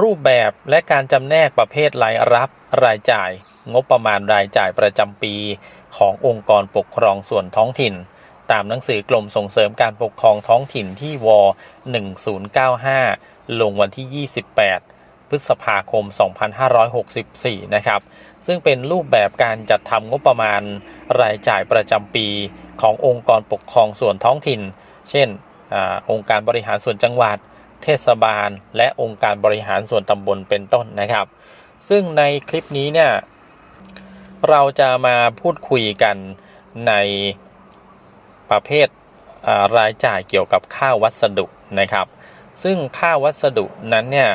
รูปแบบและการจำแนกประเภทรายรับ รายจ่าย งบประมาณรายจ่ายประจำปี ขององค์กรปกครองส่วนท้องถิ่น ตามหนังสือกรมส่งเสริมการปกครองท้องถิ่นที่ว 1095 ลงวันที่ 28 พฤษภาคม 2564 นะครับ ซึ่งเป็นรูปแบบการจัดทำงบประมาณรายจ่ายประจำปี ขององค์กรปกครองส่วนท้องถิ่น เช่นอองค์การบริหารส่วนจังหวัด เทศบาล และองค์การบริหารส่วนตำบลเป็นต้นนะครับ ซึ่งในคลิปนี้เนี่ยเราจะมาพูดคุยกันในประเภทรายจ่ายเกี่ยวกับค่าวัสดุนะครับ ซึ่งค่าวัสดุนั้นเนี่ย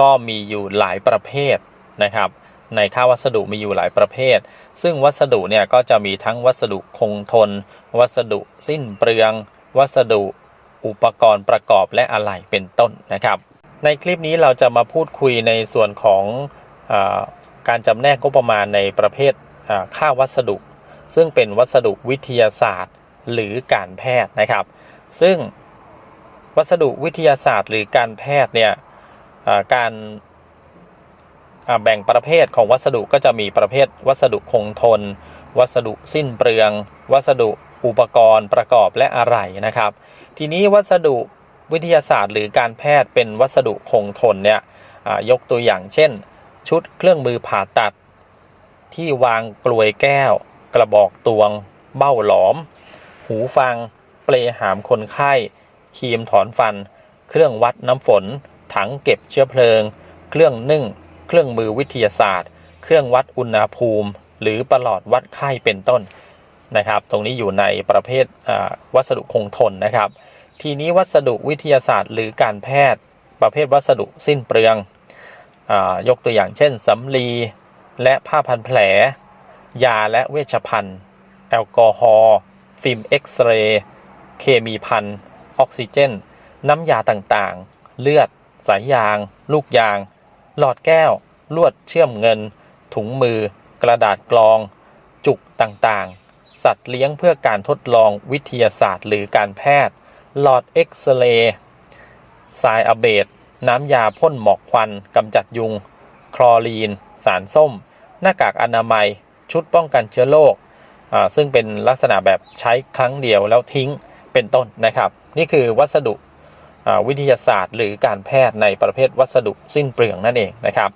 ก็มีอยู่หลายประเภทนะครับ ในค่าวัสดุมีอยู่หลายประเภท ซึ่งวัสดุเนี่ยก็จะมีทั้งวัสดุคงทน วัสดุสิ้นเปลือง วัสดุ อุปกรณ์ประกอบและอะไหล่เป็นต้นนะครับ ในคลิปนี้เราจะมาพูดคุยในส่วนของอการจำแนกงบประมาณในประเภทค่าวัสดุ ซึ่งเป็นวัสดุวิทยาศาสตร์ หรือการแพทย์นะครับ ซึ่งวัสดุวิทยาศาสตร์ หรือการแพทย์เนี่ยการแบ่งประเภทของวัสดุก็จะมีประเภทวัสดุคงทน วัสดุสิ้นเปลือง วัสดุ อุปกรณ์ประกอบและอะไหล่นะครับ ทีนี้วัสดุวิทยาศาสตร์ หรือการแพทย์เป็นวัสดุคงทนเนี่ยยกตัวอย่างเช่น ชุดเครื่องมือผ่าตัด ที่วางกลวยแก้ว กระบอกตวง เบ้าหลอม หูฟัง เปลหามคนไข้ครีมถอนฟัน เครื่องวัดน้ำฝน ถังเก็บเชื้อเพลิง เครื่องนึ่ง เครื่องมือวิทยาศาสตร์ เครื่องวัดอุณหภูมิ หรือประหลอดวัดไข้เป็นต้น นะครับ ตรงนี้อยู่ในประเภทวัสดุคงทนนะครับ ทีนี้วัสดุวิทยาศาสตร์ หรือการแพทย์ประเภทวัสดุสิ้นเปลืองอยกตัวอย่างเช่นสำลีและผ้าพันแผล ยาและเวชภัณฑ์ แอลกอฮอล์ฟิล์มเอ็กซเรย์เคมีพันออกซิเจน น้ำยาต่างๆ เลือด สายยาง ลูกยาง หลอดแก้ว ลวดเชื่อมเงิน ถุงมือ กระดาษกรอง จุกต่างๆ สัตว์เลี้ยงเพื่อการทดลองวิทยาศาสตร์หรือการแพทย์ หลอดเอ็กซเรย์ทรายอะเบดน้ำยาพ่นหมอกควันกำจัดยุง คลอรีน สารส้ม หน้ากากอนามัย ชุดป้องกันเชื้อโรคซึ่งเป็นลักษณะแบบใช้ครั้งเดียวแล้วทิ้งเป็นต้นนะครับ นี่คือวัสดุวิทยาศาสตร์ หรือการแพทย์ในประเภทวัสดุสิ้นเปลืองนั่นเองนะครับ